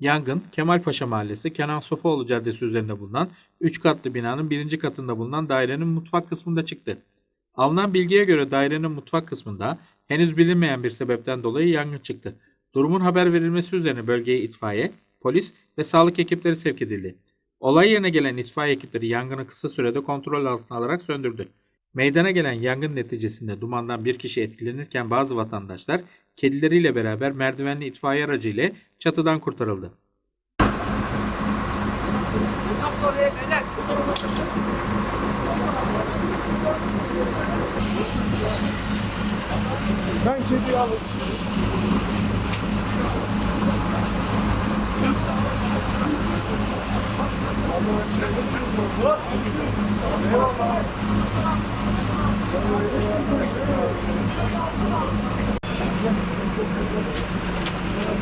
Yangın, Kemalpaşa Mahallesi, Kenan Sofuoğlu Caddesi üzerinde bulunan 3 katlı binanın birinci katında bulunan dairenin mutfak kısmında çıktı. Alınan bilgiye göre dairenin mutfak kısmında henüz bilinmeyen bir sebepten dolayı yangın çıktı. Durumun haber verilmesi üzerine bölgeye itfaiye, polis ve sağlık ekipleri sevk edildi. Olay yerine gelen itfaiye ekipleri yangını kısa sürede kontrol altına alarak söndürdü. Meydana gelen yangın neticesinde dumandan bir kişi etkilenirken bazı vatandaşlar kedileriyle beraber merdivenli itfaiye aracı ile çatıdan kurtarıldı. Ben kediyi alayım.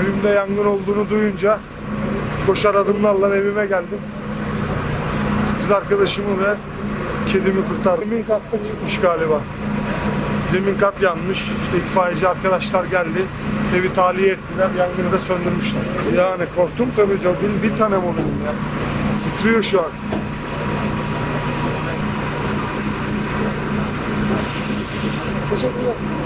Evimde yangın olduğunu duyunca koşar adımlarla evime geldim. Kız arkadaşımı ve kedimi kurtardım. Zemin katta çıkmış galiba. Zemin kat yanmış. İşte itfaiyeci arkadaşlar geldi. Evi tahliye ettiler. Yangını da söndürmüşler. Yani korktum tabii canım. Bir, bir tane olayım ya. Titriyor şu an. 我先不用